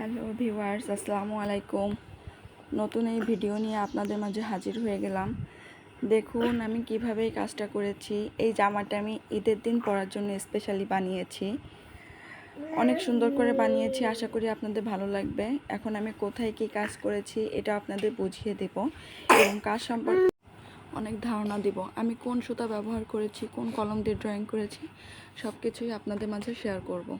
Hello viewers, আসসালামু আলাইকুম। নতুন এই ভিডিও নিয়ে আপনাদের মাঝে হাজির হয়ে গেলাম। দেখুন, আমি কীভাবে এই কাজটা করেছি। এই জামাটা আমি ঈদের দিন পরার জন্য স্পেশালি বানিয়েছি। অনেক সুন্দর করে বানিয়েছি, আশা করি আপনাদের ভালো লাগবে। এখন আমি কোথায় কি কাজ করেছি, এটা আপনাদের বুঝিয়ে দেব এবং কাজ সম্পর্কে অনেক ধারণা দিব। আমি কোন সুতা ব্যবহার করেছি, কোন কলম দিয়ে ড্রয়িং করেছি সব কিছুই আপনাদের মাঝে শেয়ার করব।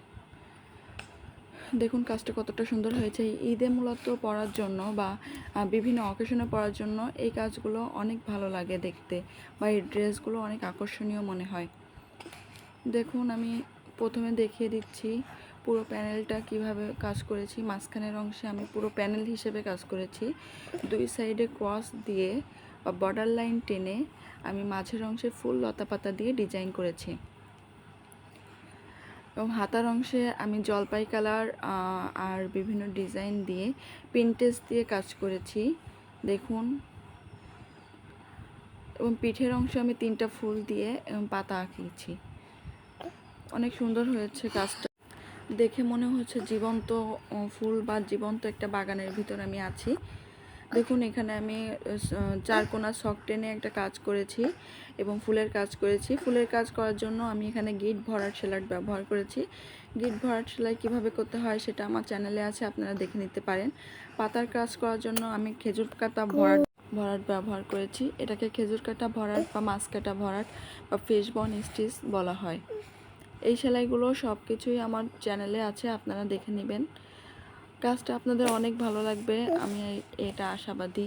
দেখুন কাজটা কতটা সুন্দর হয়েছে। ঈদে মূলত পরার জন্য বা বিভিন্ন অকেশনে পরার জন্য এই কাজগুলো অনেক ভালো লাগে দেখতে বা এই ড্রেসগুলো অনেক আকর্ষণীয় মনে হয়। দেখুন, আমি প্রথমে দেখিয়ে দিচ্ছি পুরো প্যানেলটা কীভাবে কাজ করেছি। মাঝখানের অংশে আমি পুরো প্যানেল হিসেবে কাজ করেছি। দুই সাইডে ক্রস দিয়ে বা বর্ডার লাইন টেনে আমি মাঝের অংশে ফুল লতা পাতা দিয়ে ডিজাইন করেছি। এবং হাতার অংশে আমি জলপাই কালার আর বিভিন্ন ডিজাইন দিয়ে পিনটেস দিয়ে কাজ করেছি। দেখুন। এবং পিঠের অংশে আমি তিনটা ফুল দিয়ে এবং পাতা আঁকিয়েছি অনেক সুন্দর হয়েছে কাজটা। দেখে মনে হচ্ছে জীবন্ত ফুল বা জীবন্ত একটা বাগানের ভিতর আমি আছি। দেখুন, এখানে আমি চার কোনা শক টেনে একটা কাজ করেছি এবং ফুলের কাজ করেছি। ফুলের কাজ করার জন্য আমি এখানে গিট ভরাট সেলার ব্যবহার করেছি। গিট ভরাট সেলাই কীভাবে করতে হয় সেটা আমার চ্যানেলে আছে, আপনারা দেখে নিতে পারেন। পাতার কাজ করার জন্য আমি খেজুর কাটা ভরাট ভরাট ব্যবহার করেছি। এটাকে খেজুর কাটা ভরাট বা মাছ কাটা ভরাট বা ফিশ বন স্টিচ বলা হয়। এই সেলাইগুলো সব কিছুই আমার চ্যানেলে আছে, আপনারা দেখে নেবেন। কাজটা আপনাদের অনেক ভালো লাগবে, আমি এটা আশাবাদী।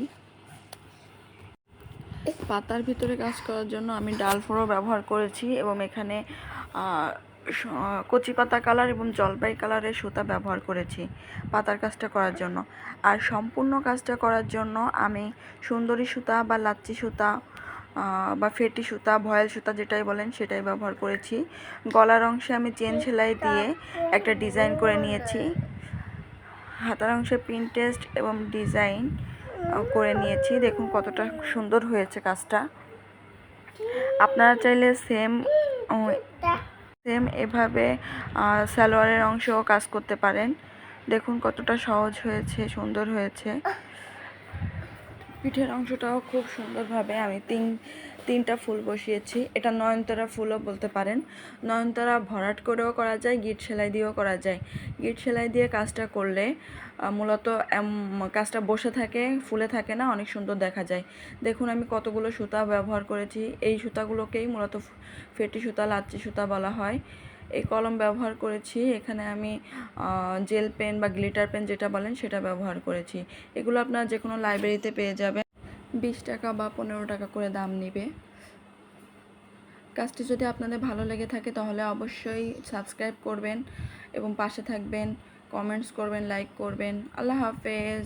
পাতার ভিতরে কাজ করার জন্য আমি ডাল ফোড়ো ব্যবহার করেছি এবং এখানে কচি পাতা কালার এবং জলপাই কালারের সুতা ব্যবহার করেছি পাতার কাজটা করার জন্য। আর সম্পূর্ণ কাজটা করার জন্য আমি সুন্দরী সুতা বা লাচ্চি সুতা বা ফেটি সুতা, ভয়েল সুতা যেটাই বলেন সেটাই ব্যবহার করেছি। গলার অংশে আমি চেন সেলাই দিয়ে একটা ডিজাইন করে নিয়েছি। হাতার অংশে প্রিন্টেস্ট এবং ডিজাইন করে নিয়েছি। দেখুন কতটা সুন্দর হয়েছে কাজটা। আপনারা চাইলে সেম সেম এভাবে সালোয়ারের অংশেও কাজ করতে পারেন। দেখুন কতটা সহজ হয়েছে, সুন্দর হয়েছে। পিঠের অংশটাও খুব সুন্দরভাবে আমি তিন, তিনটা ফুল বসিয়েছি। এটা নয়নতারা ফুলও বলতে পারেন। নয়নতারা ভরাট করেও করা যায়, গিট সেলাই দিয়েও করা যায়। গিট সেলাই দিয়ে কাজটা করলে মূলত কাজটা বসে থাকে, ফুলে থাকে না, অনেক সুন্দর দেখা যায়। দেখুন আমি কতগুলো সুতা ব্যবহার করেছি। এই সুতাগুলোকেই মূলত ফেটি সুতা, লাচ্চি সুতা বলা হয়। এই কলম ব্যবহার করেছি। এখানে আমি জেল পেন বা গ্লিটার পেন যেটা বলেন সেটা ব্যবহার করেছি। এগুলো আপনার যে কোনো লাইব্রেরিতে পেয়ে যাবেন। বিশ টাকা বা পনেরো টাকা করে দাম নেবে। কাজটি যদি আপনাদের ভালো লেগে থাকে তাহলে অবশ্যই সাবস্ক্রাইব করবেন এবং পাশে থাকবেন, কমেন্টস করবেন, লাইক করবেন। আল্লাহ হাফেজ।